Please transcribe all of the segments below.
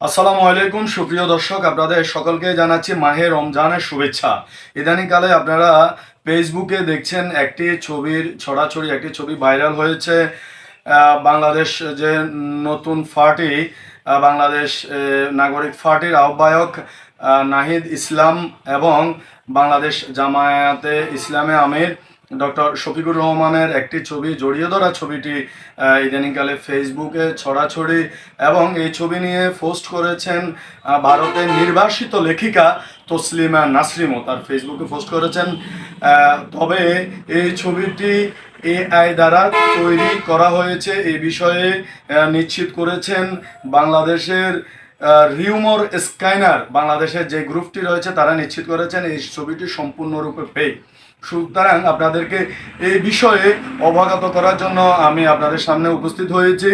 আসসালামু আলাইকুম, সুপ্রিয় দর্শক। আপনাদের সকলকে জানাচ্ছি মাহে রমজানের শুভেচ্ছা। ইদানিংকালে আপনারা ফেসবুকে দেখছেন একটি ছবির, ছড়াছড়ি, একটি ছবি ভাইরাল হয়েছে। বাংলাদেশ যে নতুন ফার্টি বাংলাদেশ নাগরিক ফার্টির আহ্বায়ক নাহিদ ইসলাম এবং বাংলাদেশ জামায়াতে ইসলামে আমির ডক্টর শফিকুর রহমানের একটি ছবি, জড়িয়ে ধরা ছবিটি ইদানিংকালে ফেসবুকে ছড়াছড়ি এবং এই ছবি নিয়ে পোস্ট করেছেন ভারতের নির্বাসিত লেখিকা তসলিমা নাসরিমও। তার ফেসবুকে পোস্ট করেছেন তবে এই ছবিটি এআই দ্বারা তৈরি করা হয়েছে। এই বিষয়ে নিশ্চিত করেছেন বাংলাদেশের রিউমর স্কাইনার বাংলাদেশের যে গ্রুপটি রয়েছে, তারা নিশ্চিত করেছেন এই ছবিটি সম্পূর্ণরূপে ফেক সুতরাং আপনাদেরকে এই বিষয়ে অবগত করার জন্য আমি আপনাদের সামনে উপস্থিত হয়েছি।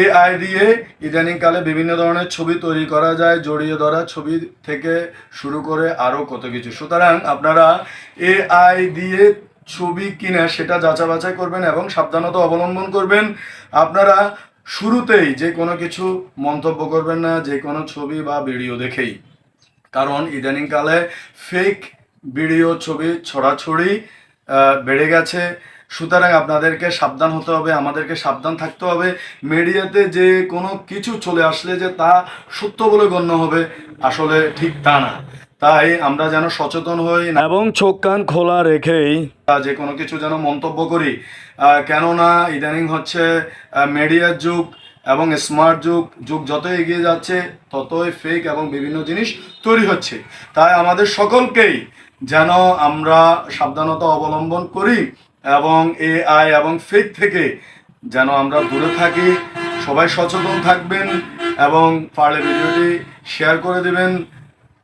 এআই দিয়ে ইদানিংকালে বিভিন্ন ধরনের ছবি তৈরি করা যায়, জড়িয়ে ধরা ছবি থেকে শুরু করে আরও কত কিছু। সুতরাং আপনারা এআই দিয়ে ছবি কিনে সেটা যাচা বাছাই করবেন এবং সাবধানতা অবলম্বন করবেন। আপনারা শুরুতেই যে কোনো কিছু মন্তব্য করবেন না, যে কোনো ছবি বা ভিডিও দেখেই। কারণ ইদানিংকালে ফেক ভিডিও ছবি ছড়াছড়ি বেড়ে গেছে। সুতরাং আপনাদেরকে সাবধান হতে হবে, আমাদেরকে সাবধান থাকতে হবে। মিডিয়াতে যে কোনো কিছু চলে আসলে যে তা সত্য বলে গণ্য হবে, আসলে ঠিক তা না। তাই আমরা যেন সচেতন হই এবং চোখ কান খোলা রেখেই যে কোনো কিছু যেন মন্তব্য করি। কেননা ইদানিং হচ্ছে মিডিয়ার যুগ এবং স্মার্ট যুগ যুগ যত এগিয়ে যাচ্ছে ততই ফেক এবং বিভিন্ন জিনিস তৈরি হচ্ছে। তাই আমাদের সকলকেই যেন আমরা সাবধানতা অবলম্বন করি এবং এআই এবং ফেক থেকে যেন আমরা দূরে থাকি। সবাই সচেতন থাকবেন এবং পারলে ভিডিওটি শেয়ার করে দিবেন।